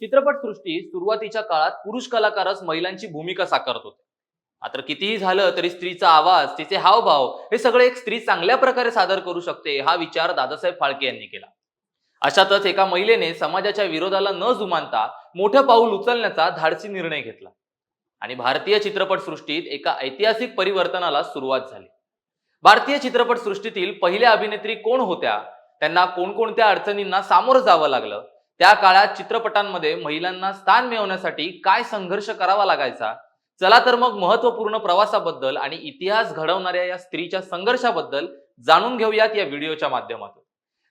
चित्रपटसृष्टी सुरुवातीच्या काळात पुरुष कलाकारच महिलांची भूमिका साकारत होते. मात्र कितीही झालं तरी स्त्रीचा आवाज तिचे हावभाव हे सगळे एक स्त्री चांगल्या प्रकारे सादर करू शकते हा विचार दादासाहेब फाळके यांनी केला. अशातच एका महिलेने समाजाच्या विरोधाला न जुमानता मोठं पाऊल उचलण्याचा धाडसी निर्णय घेतला. आणि भारतीय चित्रपटसृष्टीत एका ऐतिहासिक परिवर्तनाला सुरुवात झाली. भारतीय चित्रपटसृष्टीतील पहिल्या अभिनेत्री कोण होत्या? त्यांना कोणकोणत्या अडचणींना सामोरं जावं लागलं? त्या काळात चित्रपटांमध्ये महिलांना स्थान मिळवण्यासाठी काय संघर्ष करावा लागायचा? चला तर मग महत्त्वपूर्ण प्रवासाबद्दल आणि इतिहास घडवणाऱ्या या स्त्रीच्या संघर्षाबद्दल जाणून घेऊयात या व्हिडिओच्या माध्यमातून.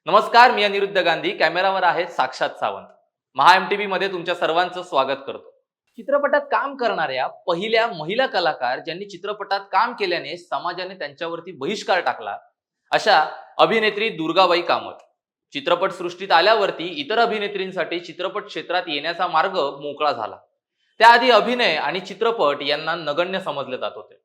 नमस्कार मी अनिरुद्ध गांधी. कॅमेरावर आहे साक्षात सावंत. महा एम टी मध्ये तुमच्या सर्वांचं स्वागत करतो. चित्रपटात काम करणाऱ्या पहिल्या महिला कलाकार ज्यांनी चित्रपटात काम केल्याने समाजाने त्यांच्यावरती बहिष्कार टाकला अशा अभिनेत्री दुर्गाबाई कामत. चित्रपट सृष्टीत आल्यावरती इतर अभिनेत्रींसाठी चित्रपट क्षेत्रात येण्याचा मार्ग मोकळा झाला. त्याआधी अभिनय आणि चित्रपट यांना नगण्य समजले जात होते.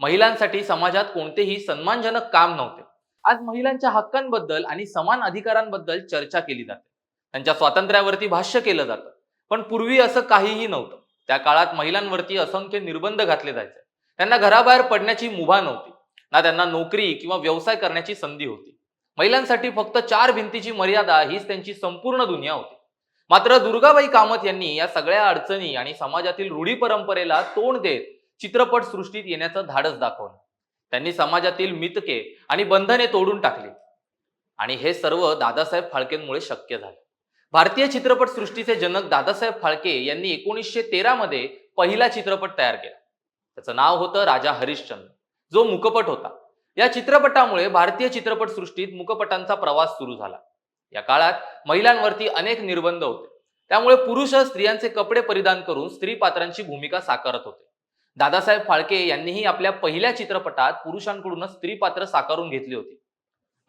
महिलांसाठी समाजात कोणतेही सन्मानजनक काम नव्हते. आज महिलांच्या हक्कांबद्दल आणि समान अधिकारांबद्दल चर्चा केली जाते. त्यांच्या स्वातंत्र्यावरती भाष्य केलं जातं. पण पूर्वी असं काहीही नव्हतं. त्या काळात महिलांवरती असंख्य निर्बंध घातले जायचे. त्यांना घराबाहेर पडण्याची मुभा नव्हती. ना त्यांना नोकरी किंवा व्यवसाय करण्याची संधी होती. महिलांसाठी फक्त चार भिंतीची मर्यादा हीच त्यांची संपूर्ण दुनिया होती. मात्र दुर्गाबाई कामत यांनी या सगळ्या अडचणी आणि समाजातील रूढी परंपरेला तोंड देत चित्रपट सृष्टीत येण्याचं धाडस दाखवलं. त्यांनी समाजातील मितके आणि बंधने तोडून टाकली. आणि हे सर्व दादासाहेब फाळकेंमुळे शक्य झाले. भारतीय चित्रपट सृष्टीचे जनक दादासाहेब फाळके यांनी एकोणीसशे तेरा मध्ये पहिला चित्रपट तयार केला. त्याचं नाव होतं राजा हरिश्चंद्र जो मुकपट होता. या चित्रपटामुळे भारतीय चित्रपट सृष्टीत मुकपटांचा प्रवास सुरू झाला. या काळात महिलांवरती अनेक निर्बंध होते. त्यामुळे पुरुष स्त्रियांचे कपडे परिधान करून स्त्री पात्रांची भूमिका साकारत होते. दादासाहेब फाळके यांनीही आपल्या पहिल्या चित्रपटात पुरुषांकडूनच स्त्री पात्र साकारून घेतली होती.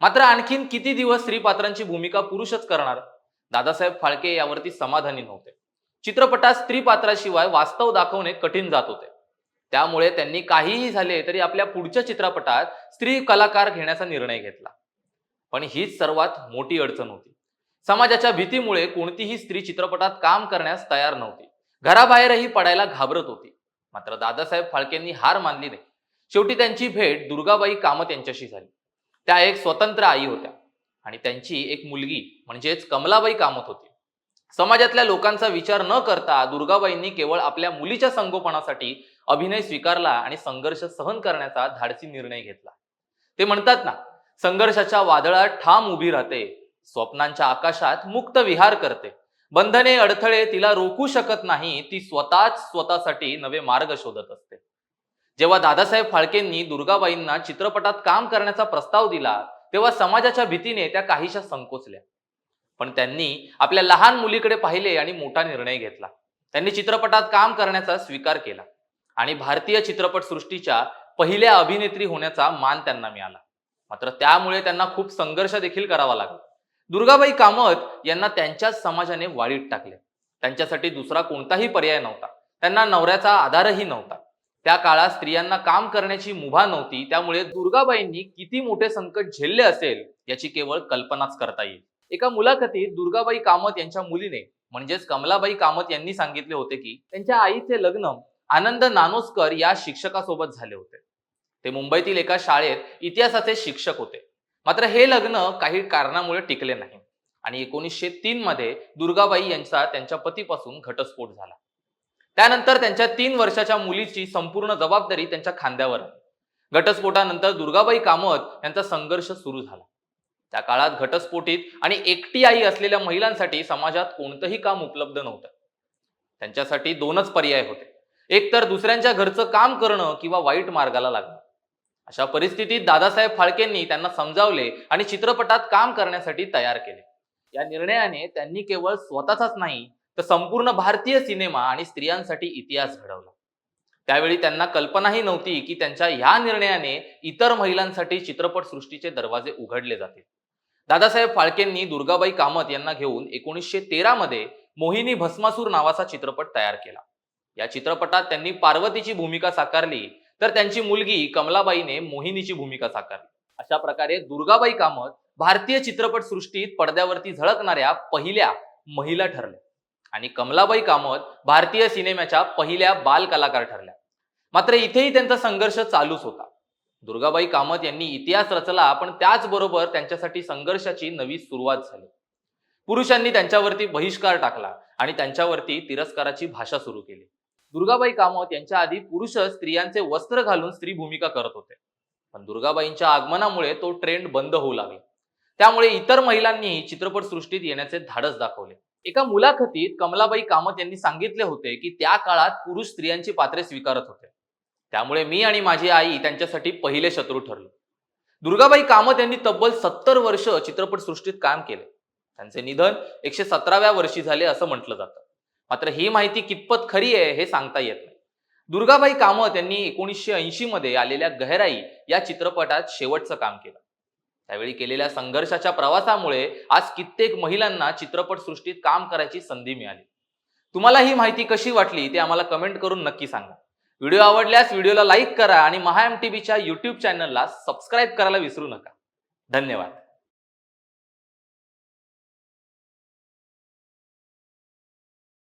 मात्र आणखीन किती दिवस स्त्री पात्रांची भूमिका पुरुषच करणार? दादासाहेब फाळके यावरती समाधानी नव्हते. चित्रपटात स्त्री पात्राशिवाय वास्तव दाखवणे कठीण जात होते. त्यामुळे त्यांनी काहीही झाले तरी आपल्या पुढच्या चित्रपटात स्त्री कलाकार घेण्याचा निर्णय घेतला. पण हीच सर्वात मोठी अडचण होती. समाजाच्या भीतीमुळे कोणतीही स्त्री चित्रपटात काम करण्यास तयार नव्हती. घराबाहेरही पडायला घाबरत होती. मात्र दादासाहेब फाळकेंनी हार मानली नाही. शेवटी त्यांची भेट दुर्गाबाई कामत यांच्याशी झाली. त्या एक स्वतंत्र आई होत्या आणि त्यांची एक मुलगी म्हणजेच कमलाबाई कामत होती. समाजातल्या लोकांचा विचार न करता दुर्गाबाईंनी केवळ आपल्या मुलीच्या संगोपनासाठी अभिनय स्वीकारला आणि संघर्ष सहन करण्याचा धाडसी निर्णय घेतला. ते म्हणतात ना संघर्षाच्या वादळात ठाम उभी राहते स्वप्नांच्या आकाशात मुक्त विहार करते. बंधने अडथळे तिला रोखू शकत नाही ती स्वतःच स्वतःसाठी नवे मार्ग शोधत असते. जेव्हा दादासाहेब फाळकेंनी दुर्गाबाईंना चित्रपटात काम करण्याचा प्रस्ताव दिला तेव्हा समाजाच्या भीतीने त्या काहीशा संकोचल्या. पण त्यांनी आपल्या लहान मुलीकडे पाहिले आणि मोठा निर्णय घेतला. त्यांनी चित्रपटात काम करण्याचा स्वीकार केला आणि भारतीय चित्रपट सृष्टीच्या पहिल्या अभिनेत्री होण्याचा मान त्यांना मिळाला. मात्र त्यामुळे त्यांना खूप संघर्ष देखील करावा लागला. दुर्गाबाई कामत यांना त्यांच्याच समाजाने वाळीत टाकले. त्यांच्यासाठी दुसरा कोणताही पर्याय नव्हता. त्यांना नवऱ्याचा आधारही नव्हता. त्या काळात स्त्रियांना काम करण्याची मुभा नव्हती. त्यामुळे दुर्गाबाईंनी किती मोठे संकट झेलले असेल याची केवळ कल्पनाच करता येईल. एका मुलाखतीत दुर्गाबाई कामत यांच्या मुलीने म्हणजेच कमलाबाई कामत यांनी सांगितले होते की त्यांच्या आईचे लग्न आनंद नानोस्कर या शिक्षकासोबत झाले होते. ते मुंबईतील एका शाळेत इतिहासाचे शिक्षक होते. मात्र हे लग्न काही कारणामुळे टिकले नाही. आणि एकोणीसशे तीन मध्ये दुर्गाबाई यांचा त्यांच्या पतीपासून घटस्फोट झाला. त्यानंतर त्यांच्या तीन वर्षाच्या मुलीची संपूर्ण जबाबदारी त्यांच्या खांद्यावर घटस्फोटानंतर दुर्गाबाई कामत यांचा संघर्ष सुरू झाला. त्या काळात घटस्फोटीत आणि एकटी आई असलेल्या महिलांसाठी समाजात कोणतंही काम उपलब्ध नव्हतं. त्यांच्यासाठी दोनच पर्याय होते. एक तर दुसऱ्यांच्या घरचं काम करणं किंवा वाईट मार्गाला लागणं. अशा परिस्थितीत दादासाहेब फाळकेंनी त्यांना समजावले आणि चित्रपटात काम करण्यासाठी तयार केले. या निर्णयाने त्यांनी केवळ स्वतःचाच नाही तर संपूर्ण भारतीय सिनेमा आणि स्त्रियांसाठी इतिहास घडवला. त्यावेळी त्यांना कल्पनाही नव्हती की त्यांच्या ह्या निर्णयाने इतर महिलांसाठी चित्रपट सृष्टीचे दरवाजे उघडले जातील. दादासाहेब फाळकेंनी दुर्गाबाई कामत यांना घेऊन एकोणीसशे तेरा मध्ये मोहिनी भस्मासूर नावाचा चित्रपट तयार केला. या चित्रपटात त्यांनी पार्वतीची भूमिका साकारली तर त्यांची मुलगी कमलाबाईने मोहिनीची भूमिका साकारली. अशा प्रकारे दुर्गाबाई कामत भारतीय चित्रपट सृष्टीत पडद्यावरती झळकणाऱ्या पहिल्या महिला ठरल्या. आणि कमलाबाई कामत भारतीय सिनेमाच्या पहिल्या बाल कलाकार ठरल्या. मात्र इथेही त्यांचा संघर्ष चालूच होता. दुर्गाबाई कामत यांनी इतिहास रचला पण त्याचबरोबर त्यांच्यासाठी संघर्षाची नवी सुरुवात झाली. पुरुषांनी त्यांच्यावरती बहिष्कार टाकला आणि त्यांच्यावरती तिरस्काराची भाषा सुरू केली. दुर्गाबाई कामत यांच्या आधी पुरुषच स्त्रियांचे वस्त्र घालून स्त्री भूमिका करत होते. पण दुर्गाबाईंच्या आगमनामुळे तो ट्रेंड बंद होऊ लागला. त्यामुळे इतर महिलांनीही चित्रपट सृष्टीत येण्याचे धाडस दाखवले. एका मुलाखतीत कमलाबाई कामत यांनी सांगितले होते की त्या काळात पुरुष स्त्रियांची पात्रे स्वीकारत होते. त्यामुळे मी आणि माझी आई त्यांच्यासाठी पहिले शत्रू ठरलो. दुर्गाबाई कामत यांनी तब्बल सत्तर वर्ष चित्रपट सृष्टीत काम केले. त्यांचे निधन एकशे सतराव्या वर्षी झाले असं म्हटलं जातं. मात्र ही माहिती कितपत खरी आहे हे सांगता येत नाही. दुर्गाबाई कामत यांनी एकोणीसशे ऐंशी मध्ये आलेल्या गहराई या चित्रपटात शेवटचं काम केलं. त्यावेळी केलेल्या संघर्षाच्या प्रवासामुळे आज कित्येक महिलांना चित्रपट सृष्टीत काम करायची संधी मिळाली. तुम्हाला ही माहिती कशी वाटली ते आम्हाला कमेंट करून नक्की सांगा. व्हिडिओ आवडल्यास व्हिडिओला लाईक करा आणि महा एम टीव्हीच्या युट्यूब चॅनलला सबस्क्राईब करायला विसरू नका. धन्यवाद.